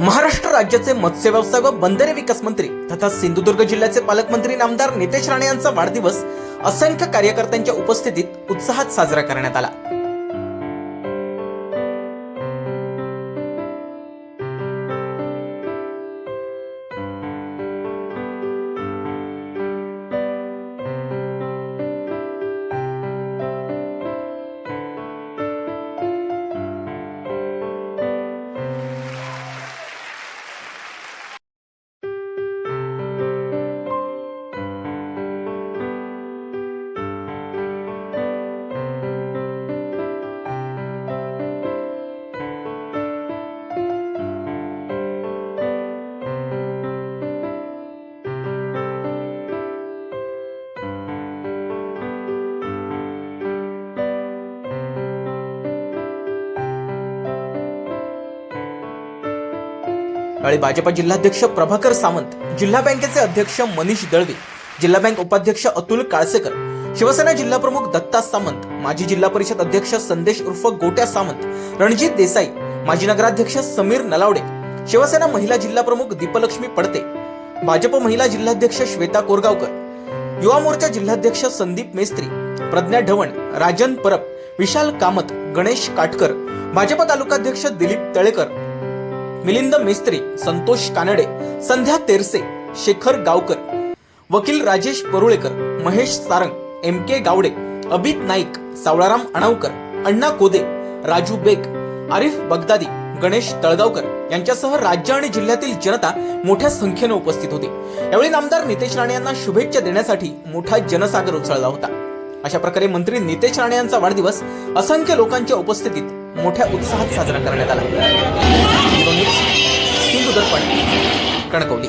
महाराष्ट्र राज्याचे मत्स्य व्यवसाय व बंदरे विकास मंत्री तथा सिंधुदुर्ग जिल्ह्याचे पालकमंत्री नामदार नितेश राणे यांचा वाढदिवस असंख्य कार्यकर्त्यांच्या उपस्थितीत उत्साहात साजरा करण्यात आला. यावेळी भाजपा जिल्हाध्यक्ष प्रभाकर सावंत जिल्हा बँकेचे अध्यक्ष मनीष दळवी जिल्हा बँक उपाध्यक्ष अतुल काळसेकर शिवसेना जिल्हा प्रमुख दत्ता सामंत माजी जिल्हा परिषद अध्यक्ष संदेश उर्फ गोट्या सामंत रणजित देसाई माजी नगराध्यक्ष समीर नलावडे शिवसेना महिला जिल्हा प्रमुख दीपलक्ष्मी पडते भाजप महिला जिल्हाध्यक्ष श्वेता कोरगावकर युवा मोर्चा जिल्हाध्यक्ष संदीप मेस्त्री प्रज्ञा ढवण राजन परब विशाल कामत गणेश काटकर भाजप तालुकाध्यक्ष दिलीप तळेकर मिलिंद मिस्त्री संतोष कानडे संध्या तेरसे शेखर गावकर वकील राजेश परुळेकर महेश सारंग एम के गावडे अबित नाईक सावळाराम अणावकर अण्णा कोदे राजू बेग आरिफ बगदादी गणेश तळगावकर यांच्यासह राज्य आणि जिल्ह्यातील जनता मोठ्या संख्येने उपस्थित होती. यावेळी नामदार नितेश राणे यांना शुभेच्छा देण्यासाठी मोठा जनसागर उचळला होता. अशा प्रकारे मंत्री नितेश राणे यांचा वाढदिवस असंख्य लोकांच्या उपस्थितीत मोठ्या उत्साहात साजरा करण्यात आला. सिंधुदर्पण कणकवली.